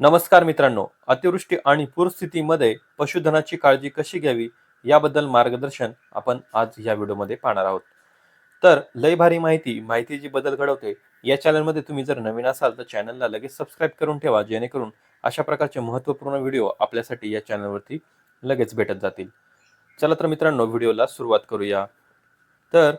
नमस्कार मित्रांनो अतिवृष्टी आणि पूरस्थितीमध्ये पशुधनाची काळजी कशी घ्यावी याबद्दल मार्गदर्शन आपण आज या व्हिडिओमध्ये पाहणार आहोत. तर लय भारी माहिती माहिती जी बदल घडवते या चॅनलमध्ये तुम्ही जर नवीन असाल तर चॅनलला लगेच सबस्क्राईब करून ठेवा जेणेकरून अशा प्रकारचे महत्त्वपूर्ण व्हिडिओ आपल्यासाठी या चॅनलवरती लगेच भेटत जातील. चला तर मित्रांनो व्हिडिओला सुरुवात करूया. तर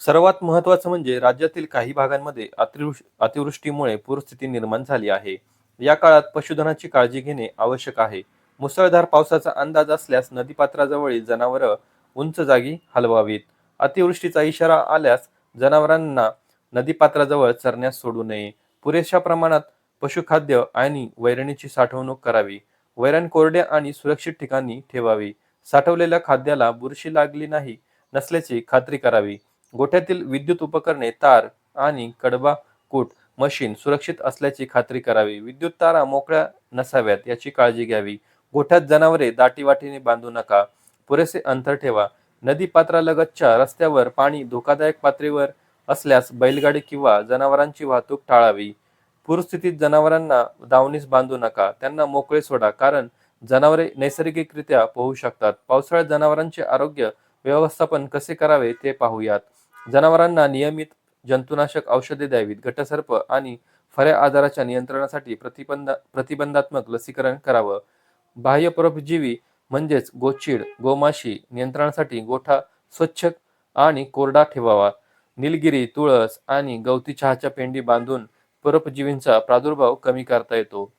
सर्वात महत्त्वाचं म्हणजे राज्यातील काही भागांमध्ये अतिवृष्टी अतिवृष्टीमुळे पूरस्थिती निर्माण झाली आहे. या काळात पशुधनाची काळजी घेणे आवश्यक आहे. मुसळधार पावसाचा अंदाज असल्यास नदीपात्राजवळील जनावरं उंच जागी हलवावीत. अतिवृष्टीचा इशारा आल्यास जनावरांना नदीपात्राजवळ चरण्यास सोडू नये. पुरेशा प्रमाणात पशुखाद्य आणि वैरणीची साठवणूक करावी. वैरण कोरड्या आणि सुरक्षित ठिकाणी ठेवावी. साठवलेल्या खाद्याला बुरशी लागली नाही नसल्याची खात्री करावी. गोठ्यातील विद्युत उपकरणे तार आणि कडबा कूट मशीन सुरक्षित असल्याची खात्री करावी. विद्युत तारा मोकळ्या नसाव्यात याची काळजी घ्यावी. गोठ्यात जनावरे दाटीवाटीने बांधू नका. पुरेसे अंतर ठेवा. नदी पात्रालगतच्या रस्त्यावर पाणी धोकादायक पातळीवर असल्यास बैलगाडी किंवा जनावरांची वाहतूक टाळावी. पूरस्थितीत जनावरांना दावणीस बांधू नका. त्यांना मोकळे सोडा कारण जनावरे नैसर्गिकरित्या पोहू शकतात. पावसाळ्यात जनावरांचे आरोग्य व्यवस्थापन कसे करावे ते पाहूयात. जनावरांना नियमित जंतुनाशक औषधे द्यावीत. घटसर्प आणि फऱ्या आजाराच्या नियंत्रणासाठी प्रतिबंध प्रतिबंधात्मक लसीकरण करावं. बाह्य परोपजीवी म्हणजेच गोचिड गोमाशी नियंत्रणासाठी गोठा स्वच्छ आणि कोरडा ठेवावा. निलगिरी तुळस आणि गवती चहाच्या पेंडी बांधून परोपजीवींचा प्रादुर्भाव कमी करता येतो.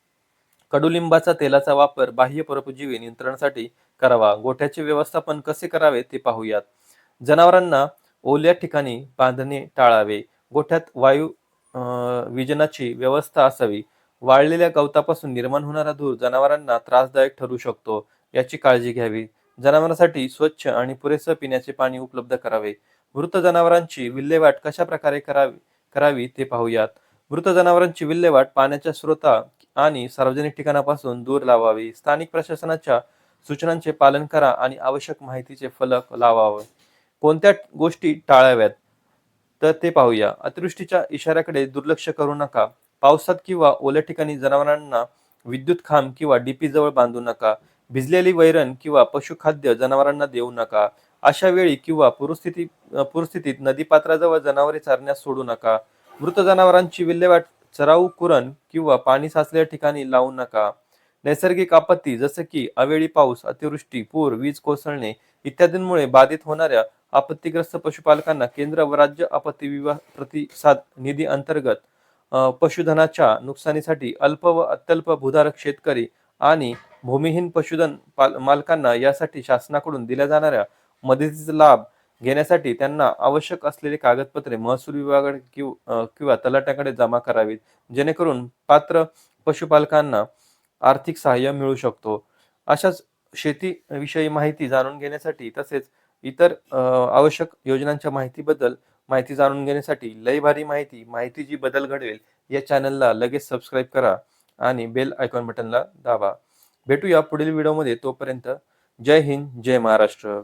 कडुलिंबाचा तेलाचा वापर बाह्य परोपजीवी नियंत्रणासाठी करावा. गोठ्याचे व्यवस्थापन कसे करावे ते पाहूयात. जनावरांना ओल्या ठिकाणी बांधणे टाळावे. गोठ्यात वायू विजनाची व्यवस्था असावी. वाळलेल्या गवतापासून निर्माण होणारा धूर जनावरांना त्रासदायक ठरू शकतो याची काळजी घ्यावी. जनावरांसाठी स्वच्छ आणि पुरेसं पिण्याचे पाणी उपलब्ध करावे. मृत जनावरांची विल्हेवाट कशा प्रकारे करावी करावी ते पाहूयात. मृत जनावरांची विल्हेवाट पाण्याच्या स्रोता आणि सार्वजनिक ठिकाणापासून दूर लावावी. स्थानिक प्रशासनाच्या सूचनांचे पालन करा आणि आवश्यक माहितीचे फलक लावावे. कोणत्या गोष्टी टाळाव्यात? तर ते पाहूया. अतिवृष्टीच्या इशाऱ्याकडे दुर्लक्ष करू नका. पावसात किंवा ओल्या ठिकाणी जनावरांना विद्युत खांब किंवा डीपी जवळ बांधू नका. भिजलेली वैरण किंवा पशुखाद्य जनावरांना देऊ नका. अशा वेळी किंवा पूरस्थिती पूरस्थितीत नदीपात्राजवळ जनावरे चारण्यास सोडू नका. मृत जनावरांची विल्हेवाट चराऊ कुरण किंवा पाणी साचलेल्या ठिकाणी लावू नका. नैसर्गिक आपत्ती जसे की अवेळी पाऊस अतिवृष्टी पूर वीज कोसळणे इत्यादींमुळे बाधित होणाऱ्या आपत्तीग्रस्त पशुपालकांना केंद्र व राज्य आपत्ती विवा प्रतिसाद निधी अंतर्गत पशुधनाच्या नुकसानीसाठी अल्प व अत्यल्प भूधारक शेतकरी आणि भूमिहीन पशुधन पाल- मालकांना यासाठी शासनाकडून दिल्या जाणाऱ्या मदतीचा लाभ घेण्यासाठी त्यांना आवश्यक असलेली कागदपत्रे महसूल विभागाकडे किंवा तलाट्याकडे जमा करावीत जेणेकरून पात्र पशुपालकांना आर्थिक सहाय्य मिळू शकतो. अशाच शेतीविषयी माहिती जाणून घेण्यासाठी तसेच इतर आवश्यक योजनांच्या माहितीबद्दल माहिती जाणून घेण्यासाठी लय भारी माहिती माहिती जी बदल घडवेल या चॅनलला लगेच सबस्क्राईब करा आणि बेल आयकॉन बटनला दाबा. भेटूया पुढील व्हिडिओमध्ये तोपर्यंत जय हिंद जय महाराष्ट्र.